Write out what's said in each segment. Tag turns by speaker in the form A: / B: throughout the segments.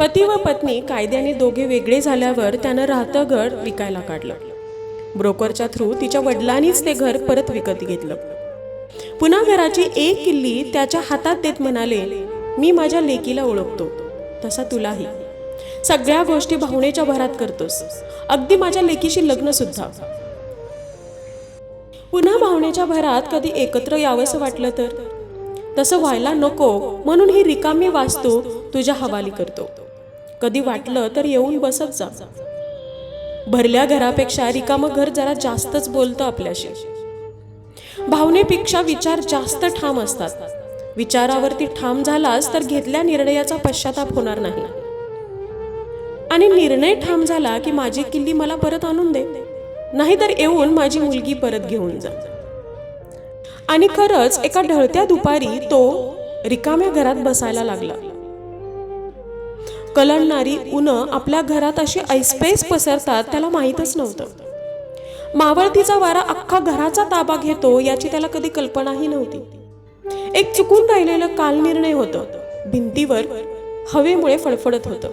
A: पती व पत्नी कायद्याने दोघे वेगळे झाल्यावर त्यानं राहतं घर विकायला काढलं. ब्रोकरच्या थ्रू तिच्या वडिलांनीच ते घर परत विकत घेतलं. पुन्हा घराची एक किल्ली त्याच्या हातात देत म्हणाले मी माझ्या लेकीला ओळखतो. तसा तुलाही. सगळ्या गोष्टी भावनेच्या भरात करतोस. अगदी माझ्या लेकीशी लग्न सुद्धा. पुन्हा भावनेच्या भरात कधी एकत्र यावंसं वाटलं तर? तसं व्हायला नको म्हणून ही रिकामी वास्तू तुझ्या हवाली करतो. कधी वाटलं तर येऊन बसत जा. भरल्या घरापेक्षा रिकामं घर जरा जास्तच बोलतं आपल्याशी. भावनेपेक्षा विचार जास्त ठाम असतात. विचारावरती ठाम झालास तर घेतल्या निर्णयाचा पश्चाताप होणार नाही. आणि निर्णय ठाम झाला की माझी किल्ली मला परत आणून दे. नाहीतर येऊन माझी मुलगी परत घेऊन जा. आणि खरंच एका ढळत्या दुपारी तो रिकाम्या घरात बसायला लागला. कलणणारी उनं आपल्या घरात अशी ऐसपैस पसरतात त्याला माहीतच नव्हतं. मावळतीचा वारा अख्खा घराचा ताबा घेतो याची त्याला कधी कल्पनाही नव्हती. एक चुकून राहिलेलं काल निर्णय होतं. भिंतीवर हवेमुळे फडफडत होतं.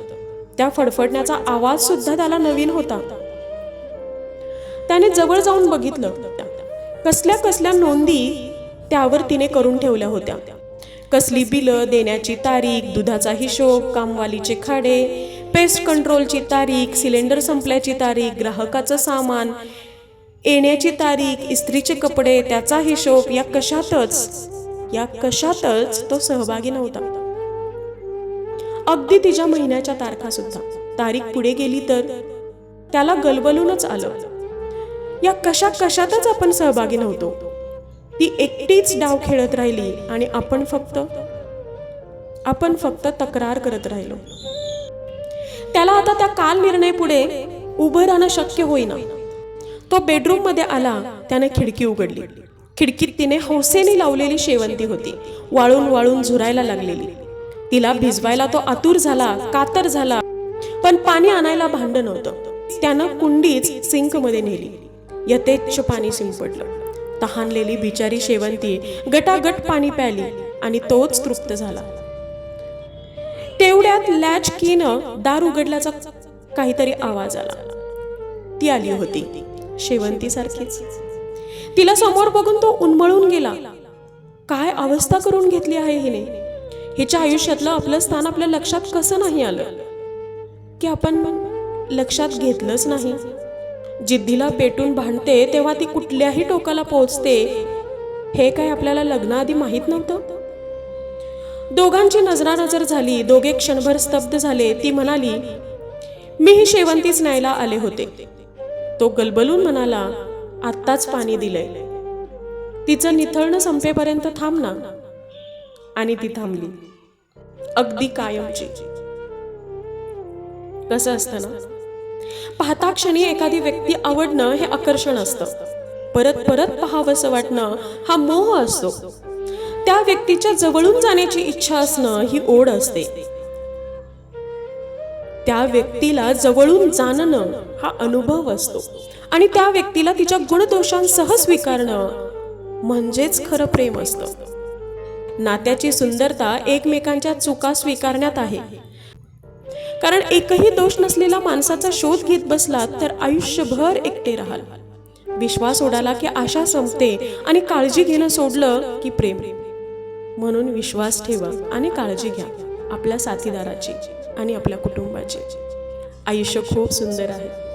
A: त्या फडफडण्याचा आवाज सुद्धा त्याला नवीन होता. त्याने जवळ जाऊन बघितलं. कसल्या कसल्या नोंदी त्यावर तिने करून ठेवल्या होत्या. कसली बिलं देण्याची तारीख दुधाचा हिशोब कामवालीचे खाडे पेस्ट कंट्रोलची तारीख सिलेंडर संपल्याची तारीख ग्राहकाचं सामान येण्याची तारीख इस्त्रीचे कपडे त्याचा हिशोब या कशातच या कशातच तो सहभागी नव्हता. अगदी तिच्या महिन्याच्या तारखा सुद्धा तारीख पुढे गेली तर त्याला गलबलूनच आलं. या कशा कशातच आपण सहभागी नव्हतो. ती एकटीच डाव खेळत राहिली आणि आपण फक्त आपण फक्त तक्रार करत राहिलो. त्याला आता त्या काल निर्णय पुढे उभं राहणं शक्य होईना. तो बेडरूममध्ये आला त्याने खिडकी उघडली. खिडकीत तिने हौसेने लावलेली शेवंती होती वाळून वाळून झुरायला लागलेली. तिला भिजवायला तो आतुर झाला कातर झाला पण पाणी आणायला भांड नव्हतं त्यानं कुंडीच सिंकमध्ये नेली. यथेच्छ पाणी शिंपडलं तहानलेली बिचारी शेवंती गटागट पाणी प्याली आणि तोच तृप्त झाला. तेवढ्यात लॅच कीनं दार उघडल्याचा काहीतरी आवाज आला. ती आली होती शेवंती सारखीच. तिला समोर बघून तो उन्मळून गेला. काय अवस्था करून घेतली आहे हिने? हिच्या आयुष्यातलं आपलं स्थान आपल्या लक्षात कसं नाही आलं? की आपण लक्षात घेतलंच नाही? जिद्दीला पेटून भांडते तेव्हा ती कुठल्याही टोकाला पोहोचते. हे काय आपल्याला लग्नाआधी माहीत नव्हतं? दोघांची नजरानजर झाली. दोघे क्षणभर स्तब्ध झाले. ती म्हणाली मी ही शेवंतीच न्यायला आले होते. तो गलबलून म्हणाला आत्ताच पाणी दिलंय. तिचं निथळणं संपेपर्यंत थांब ना आणि ती थांबली. अगदी कायमची. कसं असतं ना? पाहता क्षणी एखादी व्यक्ती आवडणं हे आकर्षण असतं. परत परत पाहावंसं वाटणं हा मोह असतो. त्या व्यक्तीच्या जवळून जाण्याची इच्छा असणं ही ओढ असते. त्या व्यक्तीला जवळून जाणणं हा अनुभव असतो. आणि त्या व्यक्तीला तिच्या गुणदोषांसह स्वीकारणं म्हणजेच खरं प्रेम असतं. नात्याची सुंदरता एकमेकांच्या चुका स्वीकारण्यात आहे. कारण एकही दोष नसलेला माणसाचा शोध घेत बसलात तर आयुष्यभर एकटे राहाल. विश्वास उडाला की आशा संपते आणि काळजी घेणं सोडलं की प्रेम. म्हणून विश्वास ठेवा आणि काळजी घ्या आपल्या साथीदाराची आणि आपल्या कुटुंबाची. आयुष्य खूप सुंदर आहे.